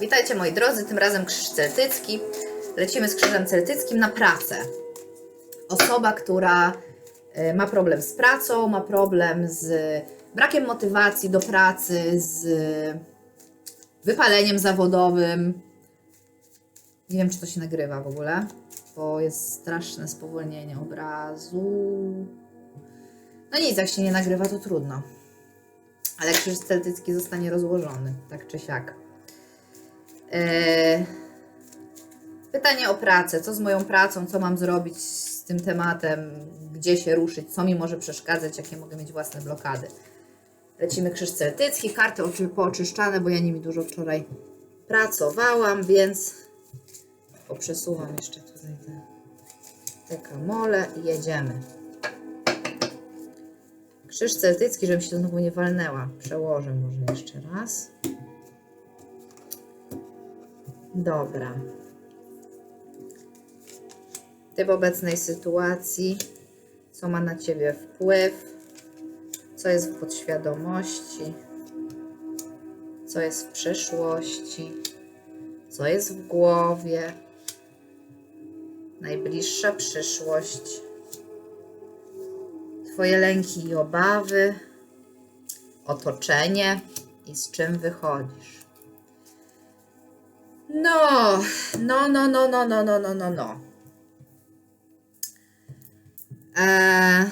Witajcie moi drodzy, tym razem krzyż celtycki. Lecimy z krzyżem celtyckim na pracę. Osoba, która e, ma problem z pracą, ma problem z brakiem motywacji do pracy, z wypaleniem zawodowym. Nie wiem, czy to się nagrywa w ogóle, bo jest straszne spowolnienie obrazu. No nic, jak się nie nagrywa, to trudno. Ale krzyż celtycki zostanie rozłożony, tak czy siak. Eee, Pytanie o pracę. Co z moją pracą? Co mam zrobić z tym tematem? Gdzie się ruszyć? Co mi może przeszkadzać? Jakie mogę mieć własne blokady? Lecimy krzyż celtycki. Karty oczy pooczyszczane, bo ja nimi dużo wczoraj pracowałam, więc poprzesuwam jeszcze tutaj te, te kamole i jedziemy. Krzyż celtycki, żebym się znowu nie walnęła. Przełożę może jeszcze raz. Dobra. Ty w obecnej sytuacji, co ma na ciebie wpływ, co jest w podświadomości, co jest w przeszłości, co jest w głowie, najbliższa przyszłość, Twoje lęki i obawy, otoczenie i z czym wychodzisz. No, no, no, no, no, no, no, no, no, no. Eee,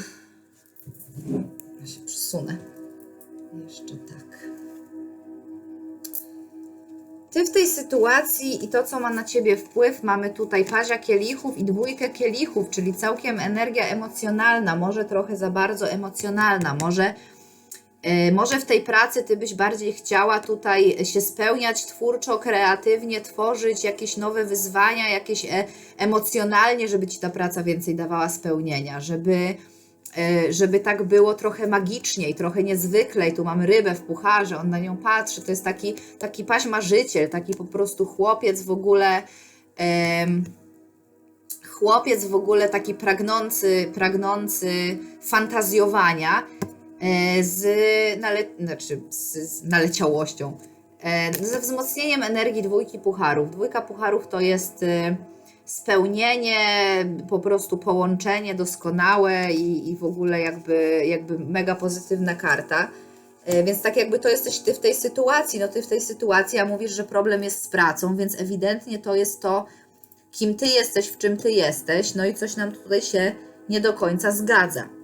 ja się przesunę. Jeszcze tak. Ty w tej sytuacji i to, co ma na ciebie wpływ, mamy tutaj pazia kielichów i dwójkę kielichów, czyli całkiem energia emocjonalna, może trochę za bardzo emocjonalna, może Może w tej pracy ty byś bardziej chciała tutaj się spełniać twórczo, kreatywnie, tworzyć jakieś nowe wyzwania, jakieś e emocjonalnie, żeby ci ta praca więcej dawała spełnienia, żeby, e, żeby tak było trochę magiczniej, trochę niezwyklej. Tu mamy rybę w pucharze, on na nią patrzy. To jest taki, taki paźmarzyciel, taki po prostu chłopiec w ogóle. chłopiec w ogóle taki pragnący, pragnący fantazjowania e, z, nale, znaczy z, z naleciałością, e, ze wzmocnieniem energii dwójki pucharów. Dwójka pucharów to jest e, spełnienie, po prostu połączenie doskonałe i, i w ogóle jakby, jakby mega pozytywna karta. E, Więc tak jakby to jesteś ty w tej sytuacji, no ty w tej sytuacji, a mówisz, że problem jest z pracą, więc ewidentnie to jest to, kim ty jesteś, w czym ty jesteś, no i coś nam tutaj się nie do końca zgadza.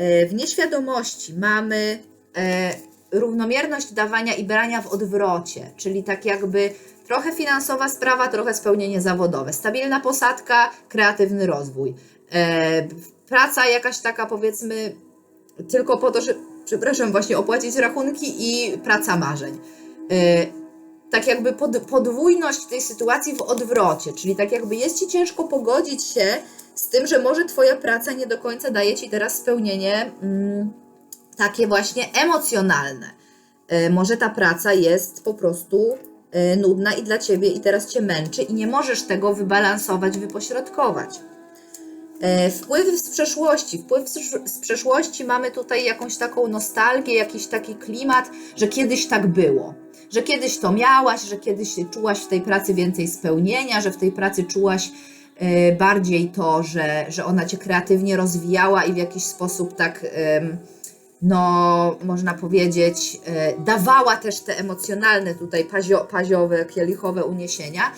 E, W nieświadomości mamy e, równomierność dawania i brania w odwrocie, czyli tak jakby trochę finansowa sprawa, trochę spełnienie zawodowe, stabilna posadka, kreatywny rozwój. E, Praca jakaś taka powiedzmy tylko po to, że, przepraszam, właśnie opłacić rachunki i praca marzeń. Tak jakby pod, podwójność tej sytuacji w odwrocie, czyli tak jakby jest Ci ciężko pogodzić się z tym, że może Twoja praca nie do końca daje Ci teraz spełnienie mm, takie właśnie emocjonalne. E, może ta praca jest po prostu e, nudna i dla Ciebie i teraz Cię męczy i nie możesz tego wybalansować, wypośrodkować. E, Wpływy z przeszłości. Wpływ z przesz- z przeszłości mamy tutaj jakąś taką nostalgię, jakiś taki klimat, że kiedyś tak było. Że kiedyś to miałaś, że kiedyś czułaś w tej pracy więcej spełnienia, że w tej pracy czułaś bardziej to, że, że ona cię kreatywnie rozwijała i w jakiś sposób tak, no, można powiedzieć, e, dawała też te emocjonalne tutaj pazio, paziowe, kielichowe uniesienia.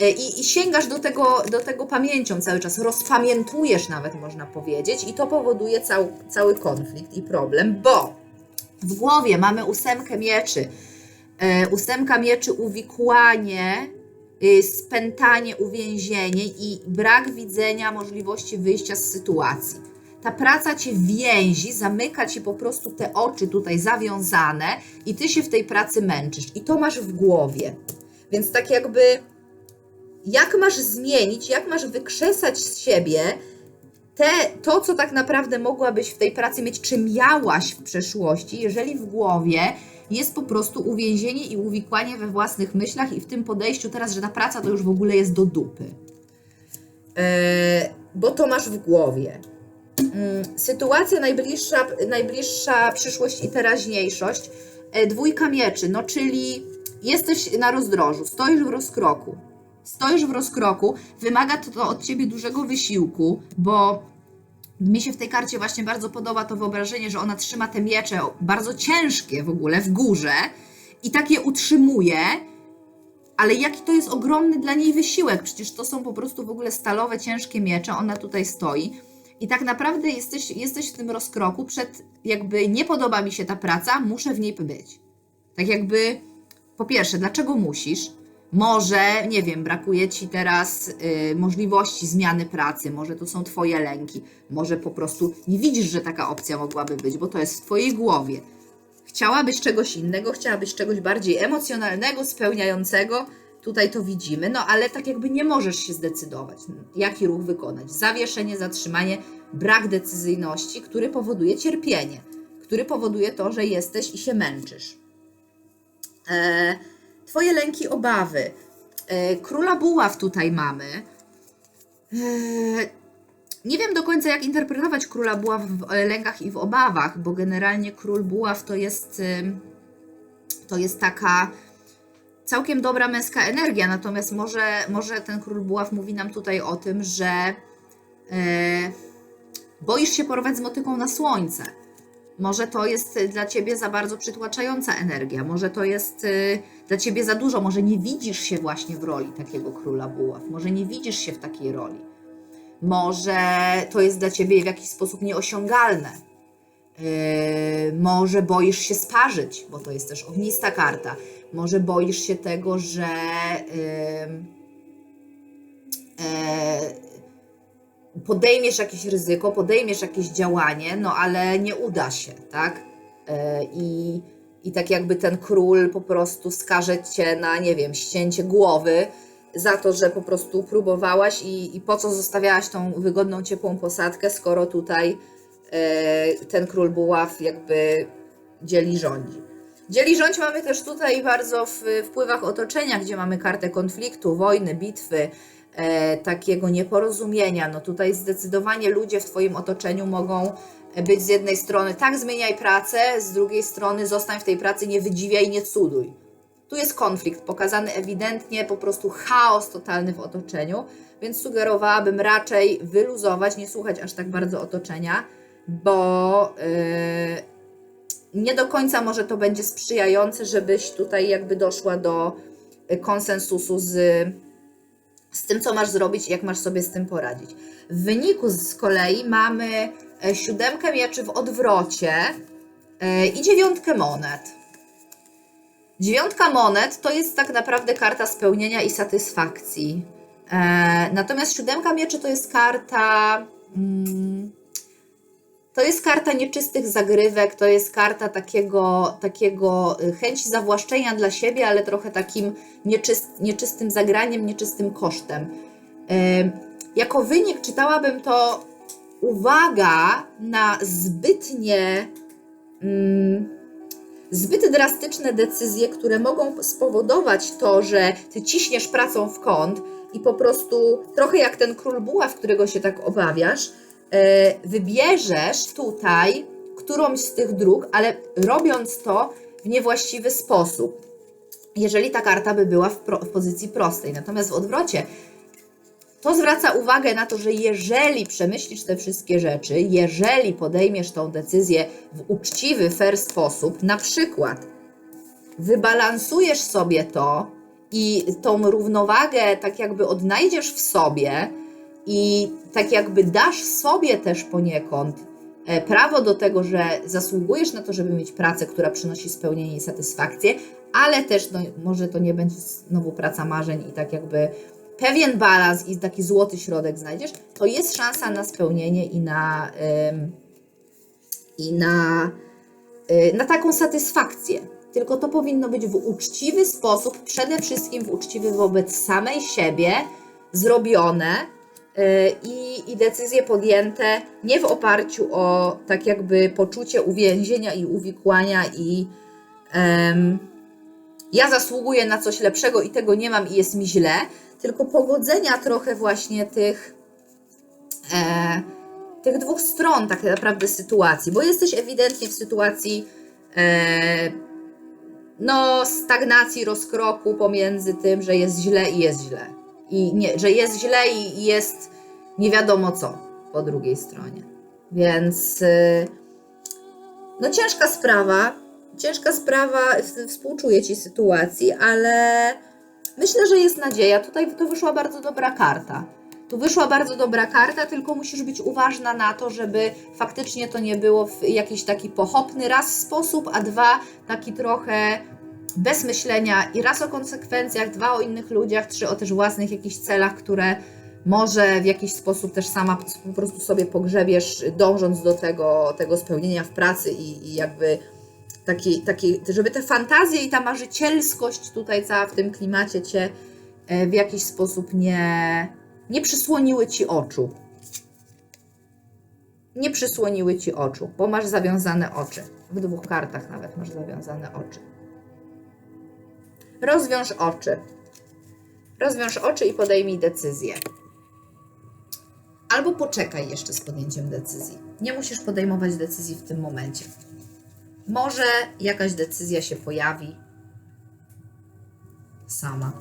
E, I, I sięgasz do tego, do tego pamięcią cały czas, rozpamiętujesz nawet, można powiedzieć, i to powoduje cał, cały konflikt i problem, bo w głowie mamy ósemkę mieczy. Ósemka mieczy uwikłanie, y, spętanie, uwięzienie i brak widzenia możliwości wyjścia z sytuacji. Ta praca cię więzi, zamyka ci po prostu te oczy tutaj zawiązane i ty się w tej pracy męczysz. I to masz w głowie. Więc tak jakby jak masz zmienić, jak masz wykrzesać z siebie te, to, co tak naprawdę mogłabyś w tej pracy mieć, czy miałaś w przeszłości, jeżeli w głowie jest po prostu uwięzienie i uwikłanie we własnych myślach i w tym podejściu teraz, że ta praca to już w ogóle jest do dupy. E, bo to masz w głowie. Mm, Sytuacja najbliższa, najbliższa przyszłość i teraźniejszość. E, Dwójka mieczy, no czyli jesteś na rozdrożu, stoisz w rozkroku. Stoisz w rozkroku, wymaga to od ciebie dużego wysiłku, bo mi się w tej karcie właśnie bardzo podoba to wyobrażenie, że ona trzyma te miecze bardzo ciężkie w ogóle w górze i tak je utrzymuje, ale jaki to jest ogromny dla niej wysiłek. Przecież to są po prostu w ogóle stalowe, ciężkie miecze, ona tutaj stoi. I tak naprawdę jesteś, jesteś w tym rozkroku przed, jakby nie podoba mi się ta praca, muszę w niej być. Tak jakby, po pierwsze, dlaczego musisz? Może, nie wiem, brakuje ci teraz y, możliwości zmiany pracy, może to są twoje lęki, może po prostu nie widzisz, że taka opcja mogłaby być, bo to jest w twojej głowie. Chciałabyś czegoś innego, chciałabyś czegoś bardziej emocjonalnego, spełniającego. Tutaj to widzimy, no ale tak jakby nie możesz się zdecydować, jaki ruch wykonać. Zawieszenie, zatrzymanie, brak decyzyjności, który powoduje cierpienie, który powoduje to, że jesteś i się męczysz. E, twoje lęki, obawy. E, króla buław tutaj mamy. E, nie wiem do końca, jak interpretować króla buław w e, lękach i w obawach, bo generalnie król buław to jest, to jest taka całkiem dobra męska energia, natomiast może, może ten król buław mówi nam tutaj o tym, że boisz się porwać z motyką na słońce. Może to jest dla ciebie za bardzo przytłaczająca energia, może to jest y, dla ciebie za dużo, może nie widzisz się właśnie w roli takiego króla buław, może nie widzisz się w takiej roli. Może to jest dla ciebie w jakiś sposób nieosiągalne. Yy, może boisz się sparzyć, bo to jest też ognista karta. Może boisz się tego, że yy, podejmiesz jakieś ryzyko, podejmiesz jakieś działanie, no ale nie uda się, tak? Yy, I, I tak jakby ten król po prostu skaże cię na, nie wiem, ścięcie głowy, za to, że po prostu próbowałaś i, i po co zostawiałaś tą wygodną, ciepłą posadkę, skoro tutaj e, ten król buław jakby dzieli rządzi. Dzieli rządź mamy też tutaj bardzo w wpływach otoczenia, gdzie mamy kartę konfliktu, wojny, bitwy, e, takiego nieporozumienia. No tutaj zdecydowanie ludzie w Twoim otoczeniu mogą być z jednej strony tak zmieniaj pracę, z drugiej strony zostań w tej pracy, nie wydziwiaj, nie cuduj. Tu jest konflikt pokazany ewidentnie, po prostu chaos totalny w otoczeniu, więc sugerowałabym raczej wyluzować, nie słuchać aż tak bardzo otoczenia, bo yy, nie do końca może to będzie sprzyjające, żebyś tutaj jakby doszła do konsensusu z, z tym, co masz zrobić i jak masz sobie z tym poradzić. W wyniku z kolei mamy e, siódemkę mieczy w odwrocie yy, i dziewiątkę monet. Dziewiątka monet to jest tak naprawdę karta spełnienia i satysfakcji. E, natomiast siódemka mieczy to jest karta. Mm, to jest karta nieczystych zagrywek, to jest karta takiego, takiego y, chęci zawłaszczenia dla siebie, ale trochę takim nieczyst, nieczystym zagraniem, nieczystym kosztem. E, jako wynik czytałabym to uwaga na zbytnie. Mm, zbyt drastyczne decyzje, które mogą spowodować to, że ty ciśniesz pracą w kąt i po prostu trochę jak ten król buław, którego się tak obawiasz, wybierzesz tutaj którąś z tych dróg, ale robiąc to w niewłaściwy sposób. Jeżeli ta karta by była w, pro, w pozycji prostej. Natomiast w odwrocie to zwraca uwagę na to, że jeżeli przemyślisz te wszystkie rzeczy, jeżeli podejmiesz tą decyzję w uczciwy, fair sposób, na przykład wybalansujesz sobie to i tą równowagę tak jakby odnajdziesz w sobie i tak jakby dasz sobie też poniekąd e, prawo do tego, że zasługujesz na to, żeby mieć pracę, która przynosi spełnienie i satysfakcję, ale też no, może to nie będzie znowu praca marzeń i tak jakby pewien balans i taki złoty środek znajdziesz, to jest szansa na spełnienie i na, ym, i na, y, na taką satysfakcję. Tylko to powinno być w uczciwy sposób, przede wszystkim w uczciwy wobec samej siebie, zrobione i, i decyzje podjęte nie w oparciu o tak jakby poczucie uwięzienia i uwikłania i ym, ja zasługuję na coś lepszego i tego nie mam i jest mi źle, tylko pogodzenia trochę właśnie tych, e, tych dwóch stron tak naprawdę sytuacji, bo jesteś ewidentnie w sytuacji e, no, stagnacji, rozkroku pomiędzy tym, że jest źle i jest źle. I nie, że jest źle i jest nie wiadomo co po drugiej stronie. Więc y, no ciężka sprawa, ciężka sprawa, współczuję Ci sytuacji, ale myślę, że jest nadzieja. Tutaj to wyszła bardzo dobra karta. Tu wyszła bardzo dobra karta, tylko musisz być uważna na to, żeby faktycznie to nie było w jakiś taki pochopny raz sposób, a dwa taki trochę bez myślenia i raz o konsekwencjach, dwa o innych ludziach, trzy o też własnych jakichś celach, które może w jakiś sposób też sama po prostu sobie pogrzebiesz, dążąc do tego, tego spełnienia w pracy i, i jakby taki, taki, żeby te fantazje i ta marzycielskość tutaj cała w tym klimacie cię e, w jakiś sposób nie, nie przysłoniły ci oczu. Nie przysłoniły ci oczu, bo masz zawiązane oczy. W dwóch kartach nawet masz zawiązane oczy. Rozwiąż oczy. Rozwiąż oczy i podejmij decyzję. Albo poczekaj jeszcze z podjęciem decyzji. Nie musisz podejmować decyzji w tym momencie. Może jakaś decyzja się pojawi sama.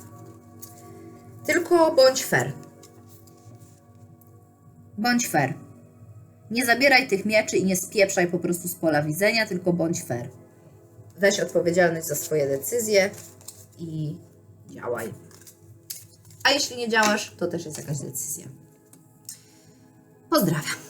Tylko bądź fair. Bądź fair. Nie zabieraj tych mieczy i nie spieprzaj po prostu z pola widzenia, tylko bądź fair. Weź odpowiedzialność za swoje decyzje i działaj. A jeśli nie działasz, to też jest jakaś decyzja. Pozdrawiam.